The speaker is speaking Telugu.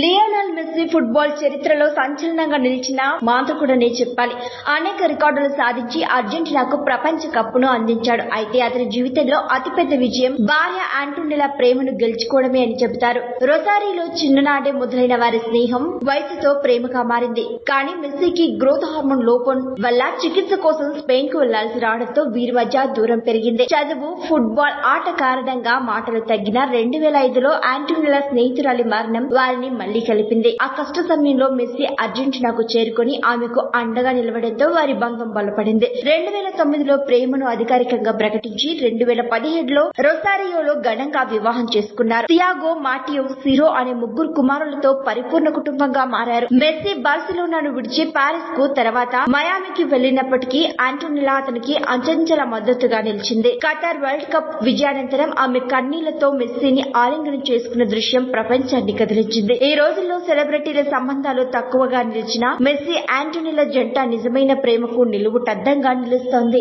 లియోనల్ మెస్సీ ఫుట్బాల్ చరిత్రలో సంచలనంగా నిలిచిన మాంత్రికుడనే చెప్పాలి. అనేక రికార్డులు సాధించి అర్జెంటీనాకు ప్రపంచ కప్పును అందించాడు. అయితే అతని జీవితంలో అతిపెద్ద విజయం భార్య ఆంటోనిల ప్రేమను గెలుచుకోవడమే అని చెబుతారు. రొసారిలో చిన్ననాడే మొదలైన వారి స్నేహం వయసుతో ప్రేమగా మారింది. కానీ మెస్సీకి గ్రోత్ హార్మోన్ లోపం వల్ల చికిత్స కోసం స్పెయిన్కు వెళ్ళాల్సి రావడంతో వీరి మధ్య దూరం పెరిగింది. చదువు ఫుట్బాల్ ఆట కారణంగా మాటలు తగ్గిన రెండు వేల ఐదులో ఆంటోనిల స్నేహితురాలి మరణం వారిని మళ్ళీ కలిపింది. ఆ కష్ట సమయంలో మెస్సీ అర్జెంటీనాకు చేరుకొని ఆమెకు అండగా నిలవడంతో వారి బంధం బలపడింది. రెండు వేల తొమ్మిదిలో ప్రేమను అధికారికంగా ప్రకటించి రెండు వేల పదిహేడులో రొసారియోలో ఘనంగా వివాహం చేసుకున్నారు. సియాగో మాటియో సిరో అనే ముగ్గురు కుమారులతో పరిపూర్ణ కుటుంబంగా మారారు. మెస్సీ బార్సిలోనాను విడిచి పారిస్కు తర్వాత మయామికి వెళ్ళినప్పటికీ ఆంటోనిలా అతనికి అంచంచల మద్దతుగా నిలిచింది. ఖతార్ వరల్డ్ కప్ విజయానంతరం ఆమె కన్నీళ్ళతో మెస్సీని ఆలింగనం చేసుకున్న దృశ్యం ప్రపంచాన్ని కదిలించింది. ఈ రోజుల్లో సెలబ్రిటీల సంబంధాలు తక్కువగా నిలిచిన మెస్సీ ఆంటోనీల జంట నిజమైన ప్రేమకు నిలువుటద్దంగా నిలుస్తోంది.